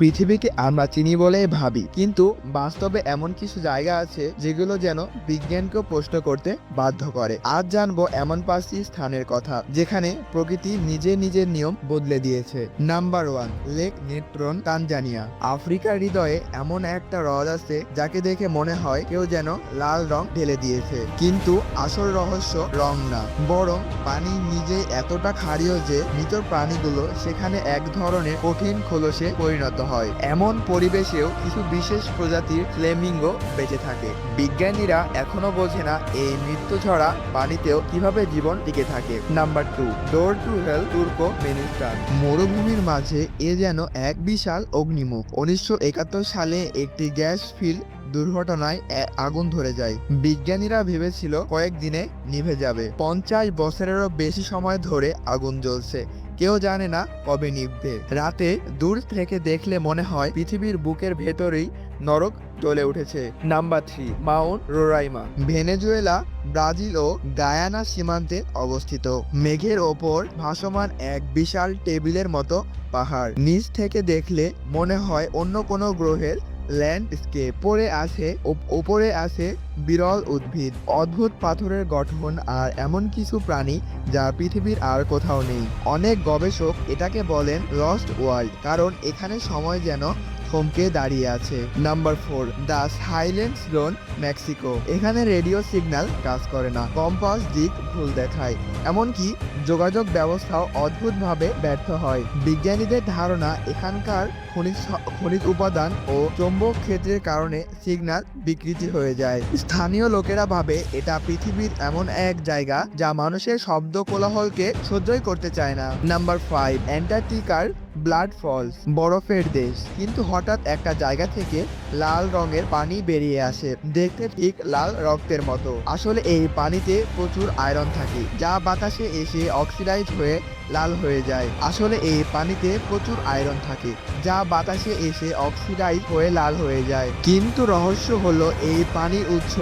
পৃথিবীকে আমরা চিনি বলেই ভাবি, কিন্তু বাস্তবে এমন কিছু জায়গা আছে যেগুলো যেন বিজ্ঞানকেও প্রশ্ন করতে বাধ্য করে। আজ জানব এমন পাঁচটি স্থানের কথা, যেখানে প্রকৃতি নিজে নিজের নিয়ম বদলে দিয়েছে। Number one, lake Natron, Tanzania. আফ্রিকার হৃদয়ে এমন একটা হ্রদ আছে যাকে দেখে মনে হয় কেউ যেন লাল রং ঢেলে দিয়েছে, কিন্তু আসল রহস্য রং না। বরং পানি নিজে এতটা ক্ষারীয় যে মৃত প্রাণীগুলো সেখানে এক ধরনের কঠিন খোলসে পরিণত হয়। এমন পরিবেশেও কিছু বিশেষ প্রজাতির ফ্লেমিঙ্গো বেঁচে থাকে। বিজ্ঞানীরা এখনও বোঝে না এই মৃত্যু ছড়া পানিতেও কীভাবে জীবন টিকে থাকে। Number two door to hell Turkmenistan মরুভূমির মাঝে এ যেন এক বিশাল অগ্নিমুখ। উনিশশো একাত্তর সালে একটি গ্যাস ফিল্ড দুর্ঘটনায় আগুন ধরে যায়। বিজ্ঞানীরা ভেবেছিল কয়েকদিনে নিভে যাবে। পঞ্চাশ বছরেরও বেশি সময় ধরে আগুন জ্বলছে। কেউ জানে না কবে নিভবে। রাতে দূর থেকে দেখলে মনে হয় পৃথিবীর বুকের ভেতরেই নরক জ্বলে উঠেছে। Number three, mount Roraima. Venezuela, Brazil ও গায়ানা সীমান্তে অবস্থিত। মেঘের ওপর ভাসমান এক বিশাল টেবিলের মতো পাহাড়। নিচ থেকে দেখলে মনে হয় অন্য কোনো গ্রহের ল্যান্ডস্কেপ পরে আছে ওপ- ওপরে আছে বিরল উদ্ভিদ, অদ্ভুত পাথরের গঠন আর এমন কিছু প্রাণী যা পৃথিবীর আর কোথাও নেই। অনেক গবেষক এটাকে বলেন লস্ট ওয়ার্ল্ড কারণ এখানে সময় যেন থমকে দাঁড়িয়ে আছে। Number four the silence zone Mexico এখানে রেডিও সিগন্যাল কাজ করে না কম্পাস দিক ভুল দেখায়। এমনকি যোগাযোগ ব্যবস্থাও অদ্ভুতভাবে ব্যর্থ হয়। বিজ্ঞানীদের ধারণা, এখানকার খনিজ খনিজ উপাদান ও চৌম্বক ক্ষেত্রের কারণে সিগন্যাল বিকৃতি হয়ে যায়। স্থানীয় লোকেরা ভাবে, এটা পৃথিবীর এমন এক জায়গা যা মানুষের শব্দ কোলাহলকে সহ্যই করতে চায় না। নাম্বার ফাইভ অ্যান্টার্কটিকার ব্লাড ফলস, বরফের দেশ। কিন্তু হঠাৎ একটা জায়গা থেকে লাল রঙের পানি বেরিয়ে আসে। দেখতে ঠিক লাল রক্তের মতো। আসলে এই পানিতে প্রচুর আয়রন থাকে, যা বাতাসে এসে অক্সিডাইজ হয়ে লাল হয়ে যায়। আসলে এই পানিতে প্রচুর আয়রন থাকে, যা বাতাসে এসে অক্সিডাইজ হয়ে লাল হয়ে যায়। কিন্তু রহস্য হলো, এই পানির উৎস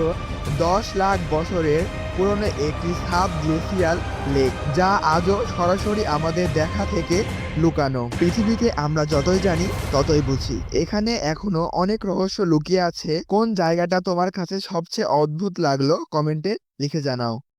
দশ লাখ বছরের পুরনো একটি সাব গ্লেসিয়াল লেক, যা আজও সরাসরি আমাদের দেখা থেকে লুকানো। পৃথিবীকে আমরা যতই জানি, ততই বুঝি। এখানে এখনও অনেক রহস্য লুকিয়ে আছে। কোন জায়গাটা তোমার কাছে সবচেয়ে অদ্ভুত লাগল, কমেন্টে লিখে জানাও।